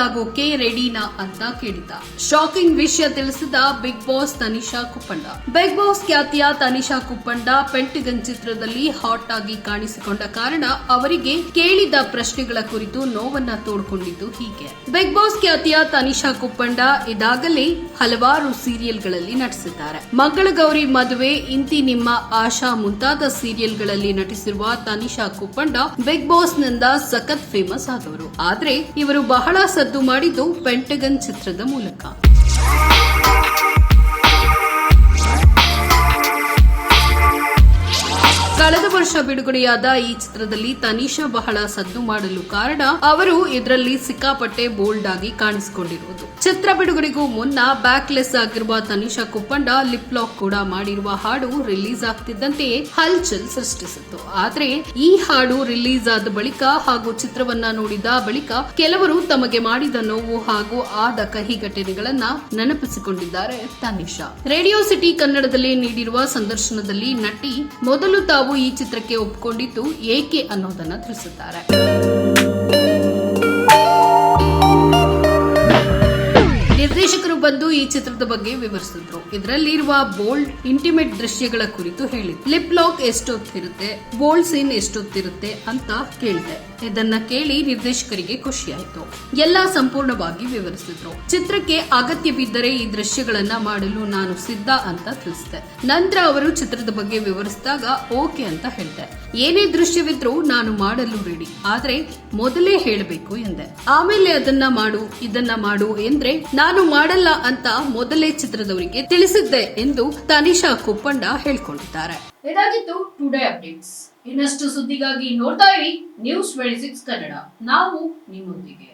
ಬೆತ್ತಲಾಗೋಕೆ ರೆಡಿನಾ ಅಂತ ಕೇಳಿದ್ದ ಶಾಕಿಂಗ್ ವಿಷಯ ತಿಳಿಸಿದ Bigg Boss Tanisha Kuppanda Bigg Boss ಖ್ಯಾತಿಯ ತನಿಷಾ ಕುಪ್ಪಂಡ ಪೆಂಟಿಗನ್ ಚಿತ್ರದಲ್ಲಿ ಹಾಟ್ ಆಗಿ ಕಾಣಿಸಿಕೊಂಡ ಕಾರಣ ಅವರಿಗೆ ಕೇಳಿದ ಪ್ರಶ್ನೆಗಳ ಕುರಿತು ನೋವನ್ನ ತೋಡ್ಕೊಂಡಿದ್ದು ಹೀಗೆ. ಬಿಗ್ ಬಾಸ್ ಖ್ಯಾತಿಯ ತನಿಷಾ ಕುಪ್ಪಂಡ ಇದಾಗಲೇ ಹಲವಾರು ಸೀರಿಯಲ್ಗಳಲ್ಲಿ ನಟಿಸಿದ್ದಾರೆ. ಮಂಗಳಗೌರಿ ಮದುವೆ, ಇಂತಿ ನಿಮ್ಮ ಆಶಾ ಮುಂತಾದ ಸೀರಿಯಲ್ಗಳಲ್ಲಿ ನಟಿಸಿರುವ ತನಿಷಾ ಕುಪ್ಪಂಡ ಬಿಗ್ ಬಾಸ್ನಿಂದ ಸಖತ್ ಫೇಮಸ್ ಆದವರು. ಆದ್ರೆ ಇವರು ಬಹಳ ಸದ್ದು ಮಾಡಿದ್ದು ಪೆಂಟಗನ್ ಚಿತ್ರದ ಮೂಲಕ. ವರ್ಷ ಬಿಡುಗಡೆಯಾದ ಈ ಚಿತ್ರದಲ್ಲಿ ತನಿಷಾ ಬಹಳ ಸದ್ದು ಮಾಡಲು ಕಾರಣ ಅವರು ಇದರಲ್ಲಿ ಸಿಕ್ಕಾಪಟ್ಟೆ ಬೋಲ್ಡ್ ಆಗಿ ಕಾಣಿಸಿಕೊಂಡಿರುವುದು. ಚಿತ್ರ ಬಿಡುಗಡೆಗೂ ಮುನ್ನ ಬ್ಯಾಕ್ಲೆಸ್ ಆಗಿರುವ ತನಿಷಾ ಕುಪ್ಪಂಡ ಲಿಪ್ ಲಾಕ್ ಕೂಡ ಮಾಡಿರುವ ಹಾಡು ರಿಲೀಸ್ ಆಗ್ತಿದ್ದಂತೆಯೇ ಹಲ್ಚಲ್ ಸೃಷ್ಟಿಸಿತ್ತು. ಆದ್ರೆ ಈ ಹಾಡು ರಿಲೀಸ್ ಆದ ಬಳಿಕ ಹಾಗೂ ಚಿತ್ರವನ್ನ ನೋಡಿದ ಬಳಿಕ ಕೆಲವರು ತಮಗೆ ಮಾಡಿದ ನೋವು ಹಾಗೂ ಆದ ಕಹಿ ಘಟನೆಗಳನ್ನ ನೆನಪಿಸಿಕೊಂಡಿದ್ದಾರೆ ತನಿಷಾ. ರೇಡಿಯೋ ಸಿಟಿ ಕನ್ನಡದಲ್ಲಿ ನೀಡಿರುವ ಸಂದರ್ಶನದಲ್ಲಿ ನಟಿ ಮೊದಲು ತಾವು ಈ ಚಿತ್ರಕ್ಕೆ ಒಪ್ಪಿಕೊಂಡಿದ್ದು ಏಕೆ ಅನ್ನೋದನ್ನ ತಿಳಿಸಿದ್ದಾರೆ ಬಂದು ಈ ಚಿತ್ರದ ಬಗ್ಗೆ ವಿವರಿಸಿದ್ರು. ಇದರಲ್ಲಿರುವ ಬೋಲ್ಡ್, ಇಂಟಿಮೇಟ್ ದೃಶ್ಯಗಳ ಕುರಿತು ಹೇಳಿದ್ರು. ಲಿಪ್ ಲಾಕ್ ಎಷ್ಟೊತ್ತಿರುತ್ತೆ, ಬೋಲ್ಡ್ ಸೀನ್ ಎಷ್ಟೊತ್ತಿರುತ್ತೆ ಅಂತ ಕೇಳಿದೆ. ಇದನ್ನ ಕೇಳಿ ನಿರ್ದೇಶಕರಿಗೆ ಖುಷಿಯಾಯಿತು. ಎಲ್ಲ ಸಂಪೂರ್ಣವಾಗಿ ವಿವರಿಸಿದ್ರು. ಚಿತ್ರಕ್ಕೆ ಅಗತ್ಯವಿದ್ದರೆ ಈ ದೃಶ್ಯಗಳನ್ನ ಮಾಡಲು ನಾನು ಸಿದ್ಧ ಅಂತ ತಿಳಿಸಿದೆ. ನಂತರ ಅವರು ಚಿತ್ರದ ಬಗ್ಗೆ ವಿವರಿಸಿದಾಗ ಓಕೆ ಅಂತ ಹೇಳಿದೆ. ಏನೇ ದೃಶ್ಯವಿದ್ರೂ ನಾನು ಮಾಡಲು ರೆಡಿ ಆದ್ರೆ ಮೊದಲೇ ಹೇಳಬೇಕು ಎಂದೆ. ಆಮೇಲೆ ಅದನ್ನ ಮಾಡು, ಇದನ್ನ ಮಾಡು ಎಂದ್ರೆ ನಾನು ಮಾಡಲ್ಲ ಅಂತ ಮೊದಲೇ ಚಿತ್ರದವರಿಗೆ ತಿಳಿಸಿದ್ದೆ ಎಂದು ತನಿಷಾ ಕುಪ್ಪಂಡ ಹೇಳ್ಕೊಂಡಿದ್ದಾರೆ. ಇದಾಗಿತ್ತು ಟುಡೇ ಅಪ್ಡೇಟ್ಸ್ ಇನ್ನಷ್ಟು ಸುದ್ದಿಗಾಗಿ ನೋಡ್ತಾ ಇರಿ ನ್ಯೂಸ್ ಟ್ವೆಂಟಿ ಸಿಕ್ಸ್ ಕನ್ನಡ ನಾವು ನಿಮ್ಮೊಂದಿಗೆ.